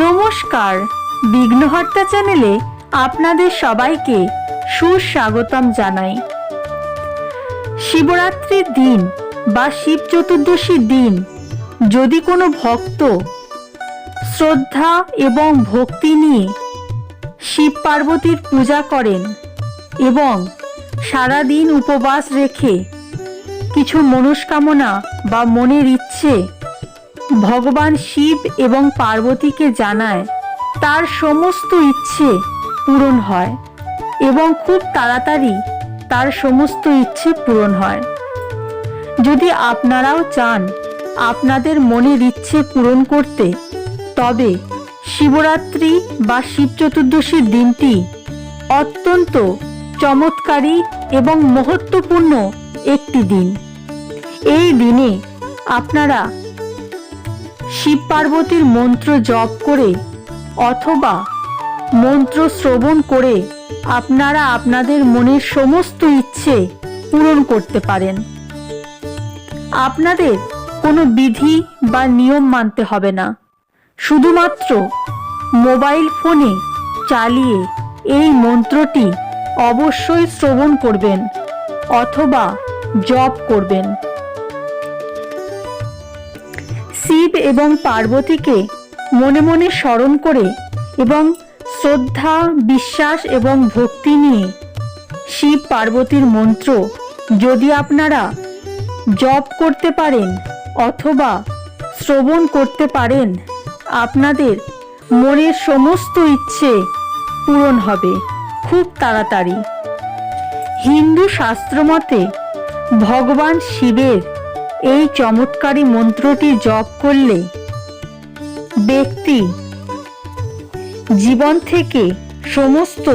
নমস্কার। বিঘ্নহর্তা চ্যানেলে আপনাদের সবাইকে সুস্বাগতম জানাই। শিবরাত্রির দিন বা শিব চতুর্দশীর দিন যদি কোনো ভক্ত শ্রদ্ধা এবং ভক্তি নিয়ে শিব পার্বতীর পূজা করেন এবং সারা দিন উপবাস রেখে কিছু মনস্কামনা বা মনের ইচ্ছে ভগবান শিব এবং পার্বতীকে জানায়, তার সমস্ত ইচ্ছে পূরণ হয় এবং খুব তাড়াতাড়ি তার সমস্ত ইচ্ছে পূরণ হয়। যদি আপনারাও চান আপনাদের মনের ইচ্ছে পূরণ করতে, তবে শিবরাত্রি বা শিব চতুর্দশীর দিনটি অত্যন্ত চমৎকারী এবং মহত্বপূর্ণ একটি দিন। এই দিনে আপনারা শিব পার্বতীর মন্ত্র জপ করে অথবা মন্ত্র শ্রবণ করে আপনারা আপনাদের মনের সমস্ত ইচ্ছে পূরণ করতে পারেন। আপনাদের কোনো বিধি বা নিয়ম মানতে হবে না। শুধুমাত্র মোবাইল ফোনে চালিয়ে এই মন্ত্রটি অবশ্যই শ্রবণ করবেন অথবা জপ করবেন। শিব এবং পার্বতীকে মনে মনে স্মরণ করে এবং শ্রদ্ধা, বিশ্বাস এবং ভক্তি নিয়ে শিব পার্বতীর মন্ত্র যদি আপনারা জপ করতে পারেন অথবা শ্রবণ করতে পারেন, আপনাদের মনের সমস্ত ইচ্ছে পূরণ হবে খুব তাড়াতাড়ি। হিন্দু শাস্ত্রমতে ভগবান শিবের এই চমৎকারী মন্ত্রটি জপ করলে ব্যক্তি জীবন থেকে সমস্ত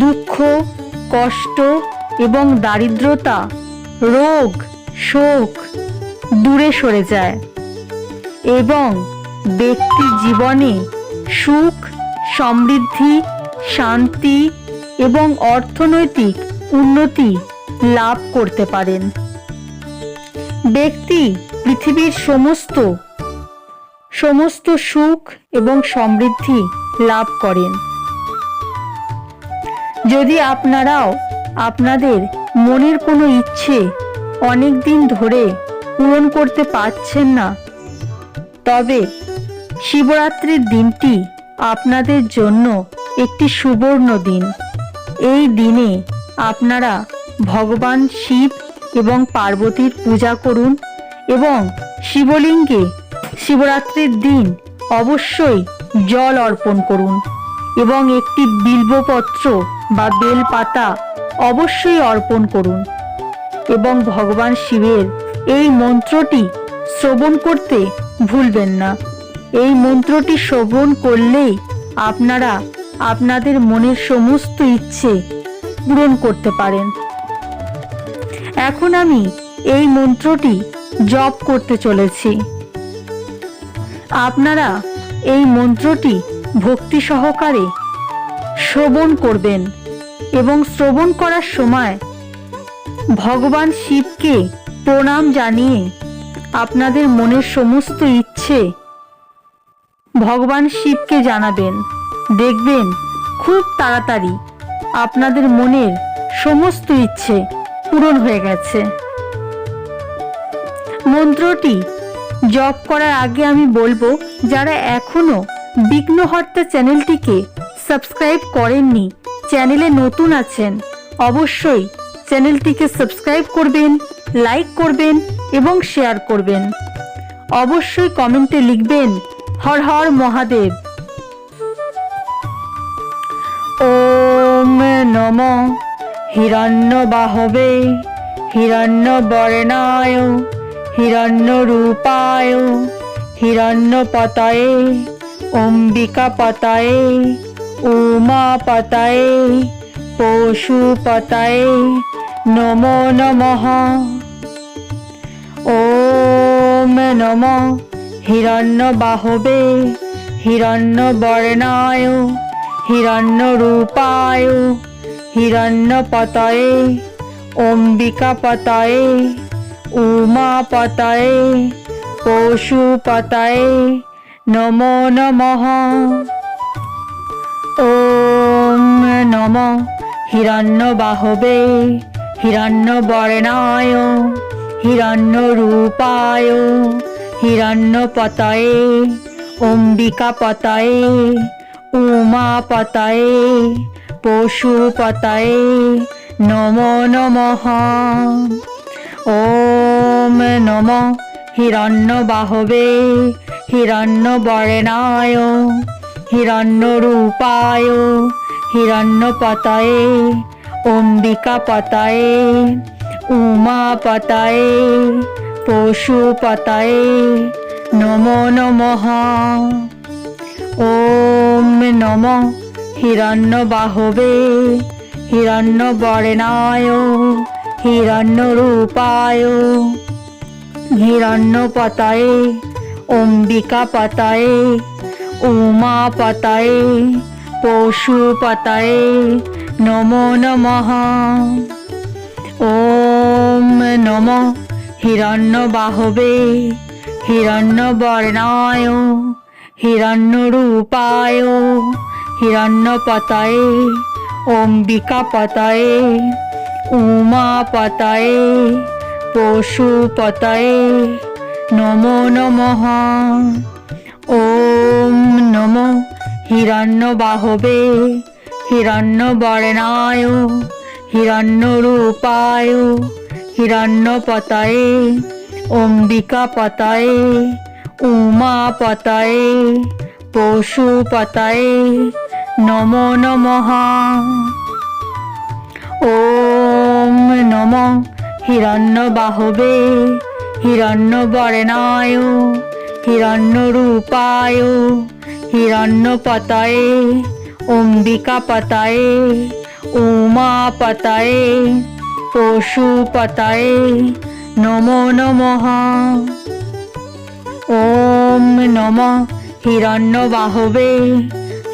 দুঃখ, কষ্ট এবং দারিদ্রতা, রোগ, শোক দূরে সরে যায় এবং ব্যক্তি জীবনে সুখ, সমৃদ্ধি, শান্তি এবং অর্থনৈতিক উন্নতি লাভ করতে পারেন। ব্যক্তি পৃথিবীর সমস্ত সমস্ত সুখ এবং সমৃদ্ধি লাভ করেন। যদি আপনারাও আপনাদের মনের কোনো ইচ্ছে অনেক দিন ধরে পূরণ করতে পারছেন না, তবে শিবরাত্রির দিনটি আপনাদের জন্য একটি সুবর্ণ দিন। এই দিনে আপনারা ভগবান শিব এবং পার্বতীর পূজা করুন এবং শিবলিঙ্গে শিবরাত্রির দিন অবশ্যই জল অর্পণ করুন এবং একটি বিল্বপত্র বা বেলপাতা অবশ্যই অর্পণ করুন এবং ভগবান শিবের এই মন্ত্রটি শ্রবণ করতে ভুলবেন না। এই মন্ত্রটি শ্রবণ করলেই আপনারা আপনাদের মনের সমস্ত ইচ্ছে পূরণ করতে পারেন। এখন আমি এই মন্ত্রটি জপ করতে চলেছি। আপনারা এই মন্ত্রটি ভক্তি সহকারে শ্রবণ করবেন এবং শ্রবণ করার সময় ভগবান শিবকে প্রণাম জানিয়ে আপনাদের মনের সমস্ত ইচ্ছে ভগবান শিবকে জানাবেন। দেখবেন খুব তাড়াতাড়ি আপনাদের মনের সমস্ত ইচ্ছে পূরণ হয়ে গেছে। মন্ত্রটি জপ করার আগে আমি বলব, যারা এখনও বিঘ্নহর্তা চ্যানেলটিকে সাবস্ক্রাইব করেননি, চ্যানেলে নতুন আছেন, অবশ্যই চ্যানেলটিকে সাবস্ক্রাইব করবেন, লাইক করবেন এবং শেয়ার করবেন। অবশ্যই কমেন্টে লিখবেন, হর হর মহাদেব। ওম নম হিরণ্য বাহবে হিরণ্য বর্ণায় হিরণ্য রূপায় হিরণ্য পতায়ে অম্বিকা পতায়ে উমা পতায়ে পশুপতায়ে, নমো নমঃ। ওম নম। হিরণ্য বাহবে হিরণ্য বর্ণায় হিরণ্য রূপায় হিরণ্য পতায়ে অম্বিকা পতায়ে উমা পতায়ে নমো নমঃ। ওম নম। হিরণ্যবাহবে, হিরণ্যবর্ণায়, হিরণ্যরূপায়, হিরণ্যপতয়ে, অম্বিকাপতয়ে, উমাপতয়ে পশুপতয়ে নমো নমঃ ওম নম হিরণ্যবাহবে হিরণ্যবর্ণায় হিরণ্যরূপায় হিরণ্যপতয়ে অম্বিকাপতয়ে উমাপতয়ে পশুপতয়ে নমো নমঃ ওম নম হিরণ্যবাহবে হিরণ্যবর্ণায় হিরণ্যরূপায়। হিরণ্যপতয়ে অম্বিকাপতয়ে উমাপতয়ে পশুপতয়ে নমো নমঃ। ওম নম হিরণ্যবাহবে হিরণ্যবর্ণায় হিরণ্যরূপায়। হিরণ্যপতয়ে, অম্বিকাপতয়ে, উমাপতয়ে, পশুপতয়ে, নমো নমঃ। ওম নম। হিরণ্যবাহবে, হিরণ্যবর্ণায়, হিরণ্যরূপায়, হিরণ্যপতয়ে, অম্বিকাপতয়ে, উমাপতয়ে, পশুপতয়ে নমো নমঃ। ওম নম। হিরণ্য বাহবে, হিরণ্য বরণায় হিরণ্যবাহবে হিরণ্যবর্ণায় হিরণ্যরূপায় হিরণ্যপতয়ে অম্বিকাপতয়ে উমাপতয়ে পশুপতয়ে নমো নমঃ। ওম নম।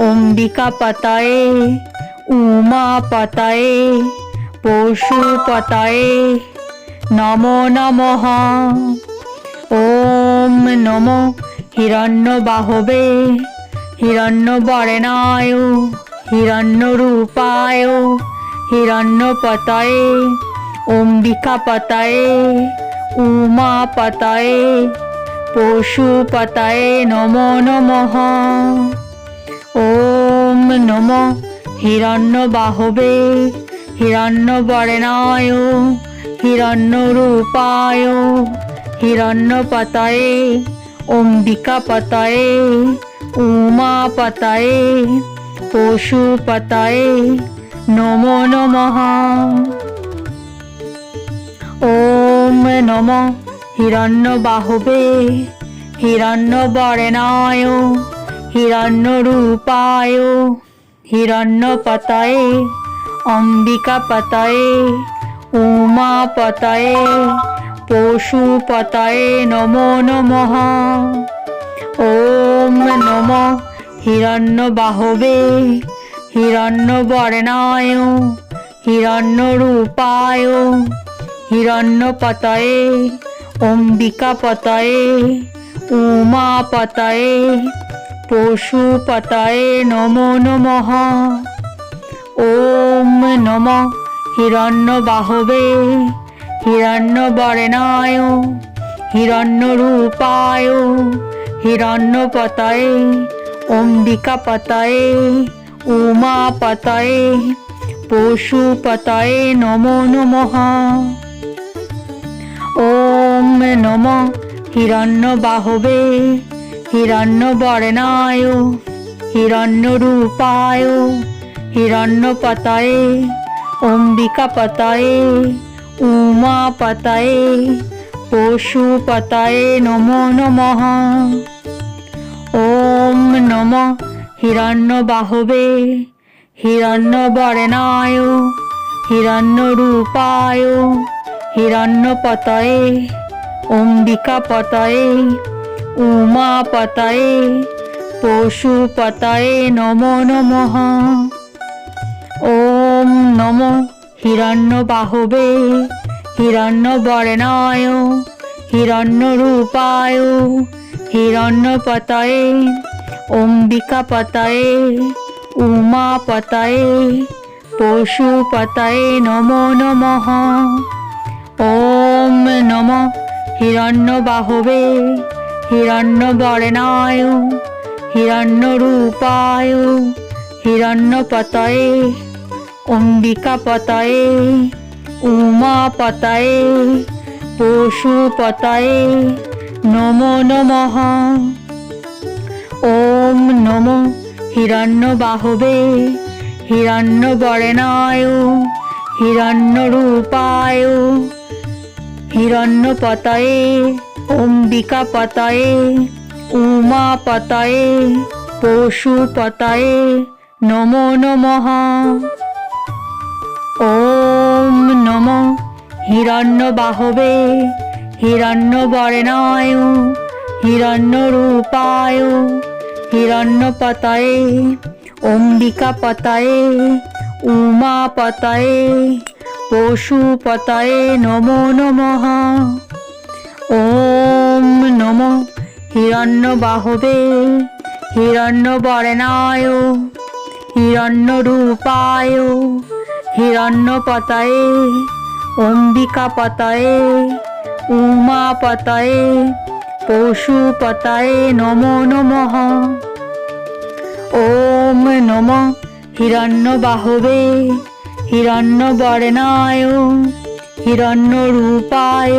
হিরণ্যবর্ণায় পাতায়ে, উমা পাতায়ে, পশু পাতায়ে, নমো নমঃ। ওম নম হিরণ্যবাহবে অম্বিকা হিরণ্যরূপায় উমা অম্বিকাপতয়ে পশু পশুপতয়ে নমো নমঃ। ওম নম হিরণ্যবাহবে অম্বিকা হিরণ্যরূপায় উমা অম্বিকাপতয়ে, উমাপতয়ে, পশুপতয়ে, নমো নমঃ। ওম নম হিরণ্য বাহবে হিরণ্য হিরণ্যবর্ণায় হিরণ্যরূপায়, হিরণ্যপতয়ে, অম্বিকাপতয়ে, উমাপতয়ে, পশুপতয়ে নমো নমঃ। ওম নম হিরণ্যবাহবে, হিরণ্যবর্ণায়, হিরণ্যরূপায়, হিরণ্যপতয়ে, অম্বিকাপতয়ে, উমাপতয়ে পশুপতয়ে নমো নমঃ। ওম নম। হিরণ্যবাহবে। হিরণ্যবর্ণায়। হিরণ্যরূপায়। হিরণ্যপতয়ে। অম্বিকাপতয়ে। উমাপতয়ে। পশুপতয়ে নমো নমঃ। ওম নম। হিরণ্যবাহবে। হিরণ্যবর্ণায় হিরণ্যরূপায় হিরণ্যপতয়ে অম্বিকাপতয়ে উমাপতয়ে পশুপতয়ে নমো নমঃ। ওম নম হিরণ্য বাহবে, হিরণ্য বরণায়, হিরণ্য হিরণ্য পতয়ে অম্বিকা পতয়ে উমা পতয়ে নমো নমঃ। ওম নম হিরণ্য বাহবে, হিরণ্য বর্ণায়, হিরণ্য রূপায়, হিরণ্য পতয়ে, অম্বিকা পতয়ে, উমা পতয়ে পশুপতয়ে নমো নমঃ। ওম নম হিরণ্য বাহবে হিরণ্য বর্ণায়, হিরণ্য রূপায়, হিরণ্য পতয়ে, অম্বিকা পতয়ে, উমা পতয়ে, পশু পতয়ে, নমো নমঃ। ওম নম হিরণ্য বাহবে, হিরণ্য বর্ণায় অম্বিকা পতয়ে, উমা পতয়ে, পশু পতয়ে, নমো নমঃ। ওম নম। হিরণ্য বাহবে, হিরণ্য বর্ণায়, হিরণ্য রূপায়, হিরণ্য পতয়ে, অম্বিকা পতয়ে, উমা পতয়ে, পশু পতয়ে, নমো নমঃ। ওম নম হিরণ্য বাহবে হিরণ্য বর্ণায় হিরণ্য রূপায় হিরণ্য পতয়ে অম্বিকা পতয়ে উমা পতয়ে পশু পতয়ে নমো নমঃ। ওম নম হিরণ্য বাহবে হিরণ্য বর্ণায় হিরণ্য রূপায়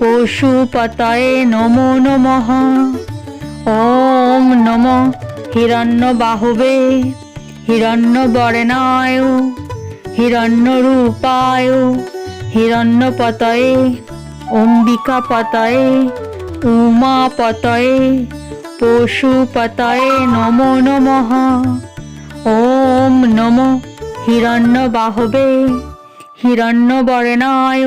হিরণ্য পতয়ে অম্বিকা পতয়ে উমা পতয়ে পশু পতয়ে নমো নমঃ। ওম নম। হিরণ্য বাহবে হিরণ্য বর্ণায় হিরণ্য রূপায় হিরণ্য পতয়ে অম্বিকা পতয়ে উমা পতয়ে পশু পতয়ে নমো নমঃ। ওম নম। হিরণ্য বাহবে হিরণ্য বর্ণায়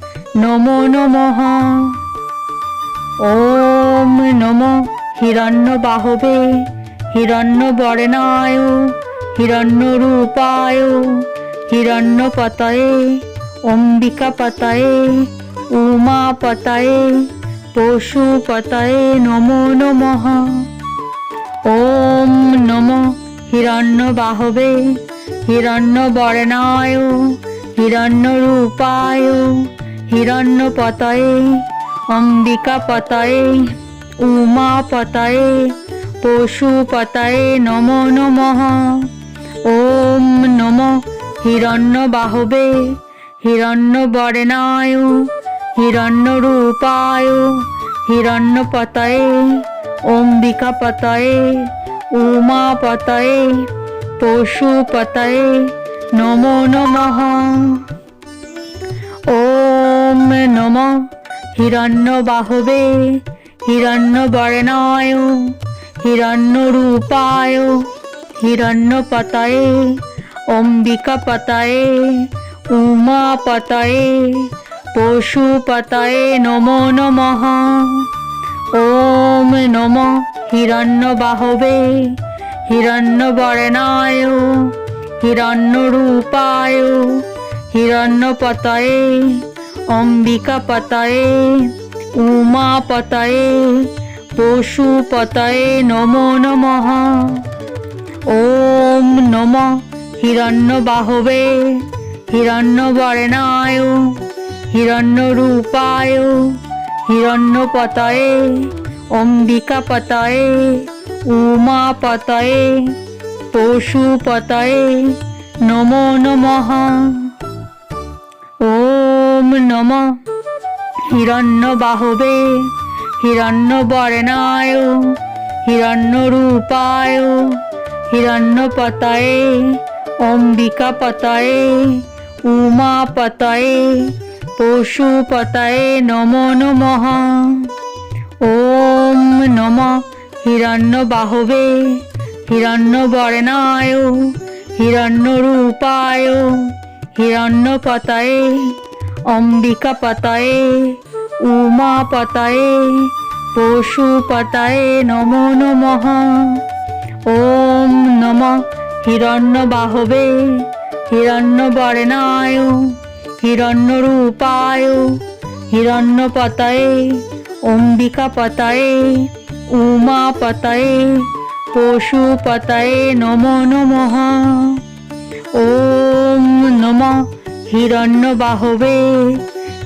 নমো নমঃ। ওম নম। হিরণ্য বাহবে। হিরণ্য বর্ণায়। হিরণ্য রূপায়। হিরণ্য পতয়ে। অম্বিকা পতয়ে। উমা পতয়ে। পশু পতয়ে নমো নমঃ। ওম নম। হিরণ্য বাহবে। হিরণ্য বর্ণায়। হিরণ্য রূপায়। হিরণ্য পতয়ে অম্বিকা পতয়ে উমা পতয়ে পশু পতয়ে নমো নমঃ। ওম নম হিরণ্য বাহবে হিরণ্য বরণায় হিরণ্য রূপায় হিরণ্য পতয়ে অম্বিকা পতয়ে উমা পতয়ে পশুপতয়ে নমো নমঃ। ওম নম। হিরণ্য বাহবে, হিরণ্য বরণায়, হিরণ্য রূপায়, হিরণ্য পতয়ে, অম্বিকা পতয়ে, উমা পতয়ে পশুপতয়ে নমো নমঃ। ওম নম। হিরণ্য বাহবে, হিরণ্য বরণায়, হিরণ্য রূপায়, হিরণ্য পতয়ে অম্বিকা পতয়ে, উমা পতয়ে পশুপতয়ে নমো নমঃ। ওম নম হিরণ্য বাহবে হিরণ্য বরণায় হিরণ্য রূপায় হিরণ্য পতয়ে অম্বিকা পতয়ে উমা পতয়ে পশুপতয়ে নমো নমঃ। ওম নম হিরণ্য বাহবে হিরণ্য বরণায় হিরণ্য রূপায় হিরণ্য পতয়ে অম্বিকা পতয়ে উমা পতয়ে পশুপতয়ে নমো নমঃ। ওম নম হিরণ্য বাহবে হিরণ্য বরণায় হিরণ্য রূপায় হিরণ্য পতয়ে অম্বিকা পতয়ে উমা পতয়ে পশুপতয়ে নমো নমঃ। ওম নম। হিরণ্য বাহবে হিরণ্য বরণায় হিরণ্য রূপায় হিরণ্য পতয়ে অম্বিকা পতয়ে উমা পতয়ে পশুপতয়ে নমো নমঃ। ওম নম। হিরণ্য বাহবে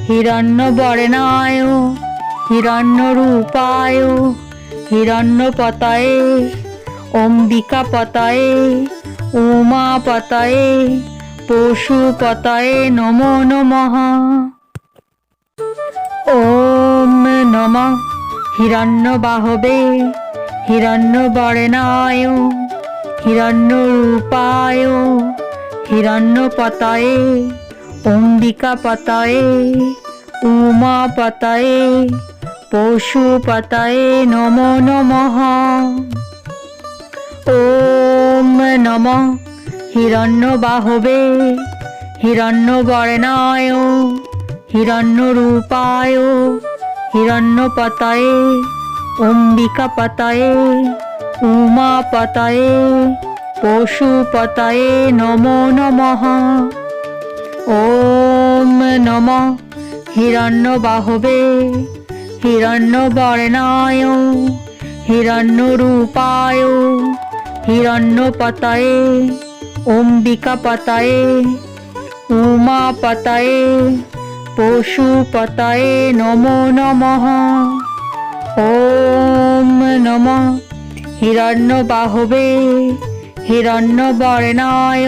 হিরণ্য বরণায় হিরণ্য রূপায় হিরণ্য পতয়ে অম্বিকা পতয়ে উমা পতায়ে পশু পশুপতয়ে নমো নমঃ। ওম নম। হিরণ্য বাহবে হিরণ্য বরণায় হিরণ্য রূপায় হিরণ্য পতয়ে অম্বিকা পতয়ে, উমা পাতায়ে, পশু পশুপতয়ে নমো নমঃ। ওম নম হিরণ্য বাহবে হিরণ্য বরণায় হিরণ্য রূপায় হিরণ্য পতয়ে অম্বিকা পতয়ে, উমা পাতায়ে, পশু পশুপতয়ে নমো নমঃ। ওম নম হিরণ্য বাহবে হিরণ্য বরণায় হিরণ্য রূপায় হিরণ্য পতয়ে অম্বিকা পতয়ে উমা পতয়ে পশুপতয়ে নমো নমঃ। ওম নম হিরণ্য বাহবে হিরণ্য বরণায়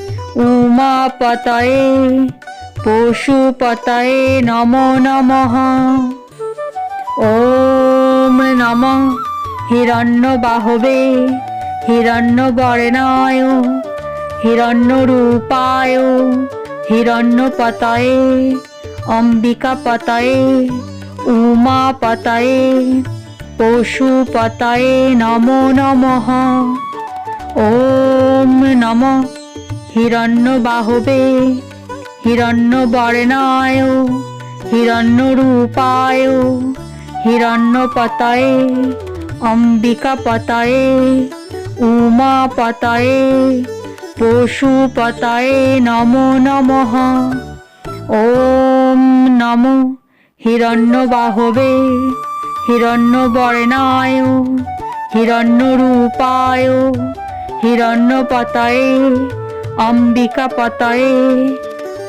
উমা পতয়ে পশুপতয়ে নমো নমঃ। ওম নম। হিরণ্য বাহবে, হিরণ্য বরণায়, হিরণ্য রূপায়, হিরণ্য পতয়ে, অম্বিকা পতয়ে, উমা পতয়ে পশুপতয়ে নমো নমঃ। ওম নম। হিরণ্য বাহবে হিরণ্য বরণায় হিরণ্য রূপায় হিরণ্য পতয়ে অম্বিকা পতয়ে উমা পতয়ে পশুপতয়ে নমো নমঃ। ওম নম। হিরণ্য বাহবে হিরণ্য বর্ণায় হিরণ্যরূপায়, হিরণ্যপতায়ে অম্বিকাপতায়ে,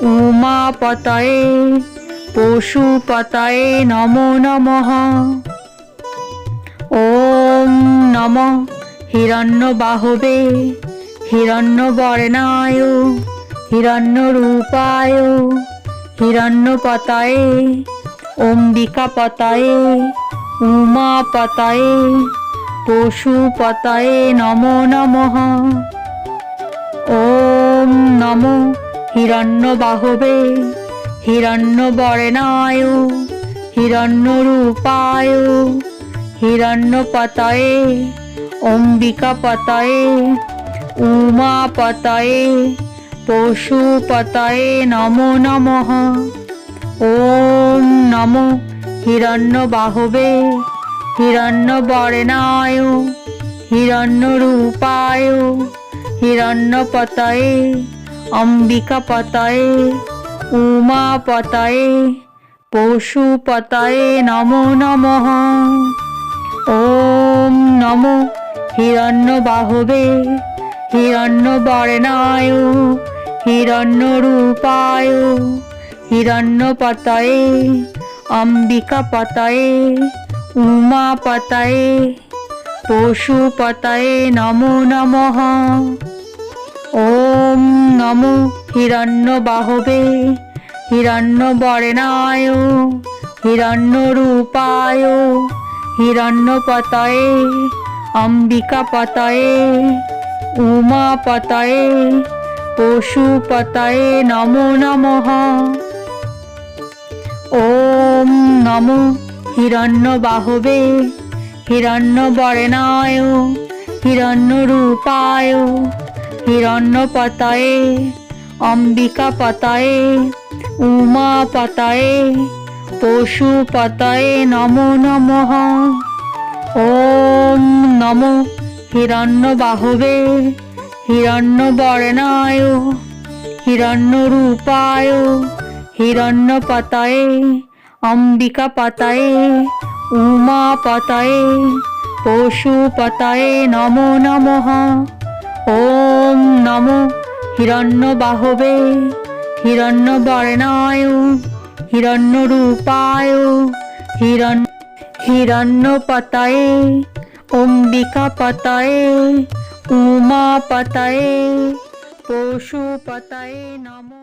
উমাপতায়ে, পশুপতায়ে নমো নমঃ। ওম নম। হিরণ্যবাহবে, হিরণ্যবর্ণায়, হিরণ্যরূপায়, হিরণ্যপতায়ে, অম্বিকাপতায়ে, উমাপতায়ে, পশুপতায়ে নমো নমঃ। ওম ওম নম হিরণ্যবাহবে হিরণ্যবর্ণায় হিরণ্যরূপায় হিরণ্যপতায়ে অম্বিকাপতায়ে উমাপতায়ে পশুপতায়ে নমো নমঃ ওম নম হিরণ্যবাহবে হিরণ্যবর্ণায় হিরণ্যরূপায় হিরণ্যপতায়ে, অম্বিকাপতায়ে, উমাপতায়ে, পশুপতায়ে নমো নমঃ। ওম নম হিরণ্যবাহবে, হিরণ্যবর্ণায়, হিরণ্যরূপায়। হিরণ্যপতায়ে, অম্বিকাপতায়ে, উমাপতায়ে, পশুপতায়ে নমো নমঃ। ওম নম উমাপতায়ে পশুপতায়ে নমো নমঃ ওম নম হিরণ্যবাহবে, হিরণ্যবর্ণায়, হিরণ্যরূপায়, হিরণ্যপতায়ে, অম্বিকাপতায়ে, উমাপতায়ে, পশুপতায়ে নমো নমঃ। ওম নম হিরণ্যবাহবে, হিরণ্যবর্ণায়, হিরণ্যরূপায় হিরণ্যপতায়ে অম্বিকাপতায়ে উমাপতায়ে নম হিরণ্যবাহবে হিরণ্যবর্ণায় হিরণ্যরূপায় হিরণ্যপতায়ে, অম্বিকাপতায়ে, উমাপতায়ে, পশুপতায়ে নমো নমঃ। ওম নম হিরণ্যবাহবে, হিরণ্যবর্ণায়, হিরণ্যরূপায়, হিরণ্যপতায়ে, অম্বিকাপতায়ে, উমাপতায়ে, পশুপতায়ে নমো নমঃ। ওম নম হিরণ্য বাহবে হিরণ্য বর্ণায় হিরণ্য রূপায় পশুপতায়ে হিরণ্য পতায়ে অম্বিকা নম উমা পতায়ে পশু হিরণ্য পশুপতায়ে নমো